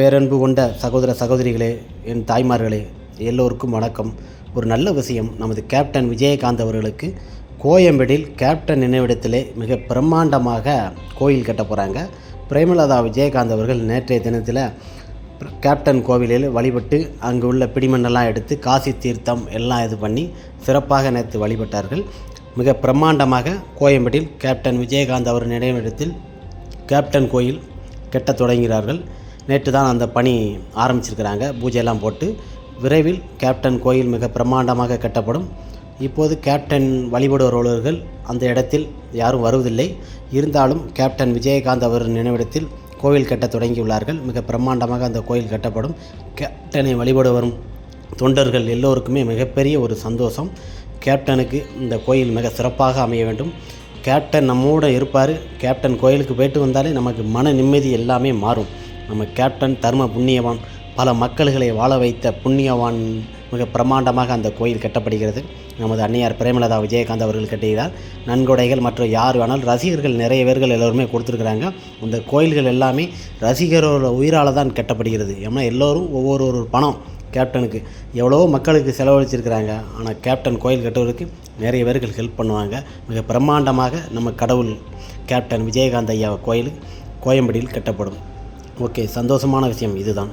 பேரன்பு கொண்ட சகோதர சகோதரிகளே என் தாய்மார்களே எல்லோருக்கும் வணக்கம். ஒரு நல்ல விஷயம் நமது கேப்டன் விஜயகாந்த் அவர்களுக்கு கோயம்பேடில் கேப்டன் நினைவிடத்திலே மிக பிரம்மாண்டமாக கோயில் கட்ட போகிறாங்க பிரேமலதா விஜயகாந்த் அவர்கள் நேற்றைய தினத்தில் கேப்டன் கோவிலில் வழிபட்டு அங்கு உள்ள பிடிமண்ணெல்லாம் எடுத்து காசி தீர்த்தம் எல்லாம் இது பண்ணி சிறப்பாக நேற்று வழிபட்டார்கள். மிக பிரம்மாண்டமாக கோயம்பேட்டில் கேப்டன் விஜயகாந்த் அவர் நினைவிடத்தில் கேப்டன் கோயில் கெட்ட தொடங்குகிறார்கள். நேற்று தான் அந்த பணி ஆரம்பிச்சிருக்கிறாங்க. பூஜையெல்லாம் போட்டு விரைவில் கேப்டன் கோயில் மிக பிரம்மாண்டமாக கட்டப்படும். இப்போது கேப்டன் வழிபடுவர்கள் அந்த இடத்தில் யாரும் வருவதில்லை. இருந்தாலும் கேப்டன் விஜயகாந்த் அவர் நினைவிடத்தில் கோவில் கட்ட தொடங்கியுள்ளார்கள். மிக பிரம்மாண்டமாக அந்த கோயில் கட்டப்படும். கேப்டனை வழிபட வரும் தொண்டர்கள் எல்லோருக்குமே மிகப்பெரிய ஒரு சந்தோஷம். கேப்டனுக்கு இந்த கோயில் மிக சிறப்பாக அமைய வேண்டும். கேப்டன் நம்மோடு இருப்பார். கேப்டன் கோயிலுக்கு போயிட்டு வந்தாலே நமக்கு மன நிம்மதி எல்லாமே மாறும். நம்ம கேப்டன் தர்ம புண்ணியவான் பல மக்கள்களை வாழ வைத்த புண்ணியவான் மிக பிரமாண்டமாக அந்த கோயில் கட்டப்படுகிறது. நமது அன்னையார் பிரேமலதா விஜயகாந்த் அவர்கள் கட்டியதால் நன்கொடைகள் மற்றும் யார் வேணாலும் ரசிகர்கள் நிறைய பேர்கள் எல்லோருமே கொடுத்துருக்குறாங்க. இந்த கோயில்கள் எல்லாமே ரசிகரோட உயிரால் தான் கட்டப்படுகிறது. ஏன்னா எல்லோரும் ஒவ்வொரு ஒரு பணம் கேப்டனுக்கு எவ்வளோ மக்களுக்கு செலவழிச்சிருக்கிறாங்க. ஆனால் கேப்டன் கோயில் கட்டுவதற்கு நிறைய பேர்கள் ஹெல்ப் பண்ணுவாங்க. மிக பிரம்மாண்டமாக நம்ம கடவுள் கேப்டன் விஜயகாந்த் ஐயா கோயில் கோயம்பேடியில் கட்டப்படும். ஓகே சந்தோஷமான விஷயம் இதுதான்.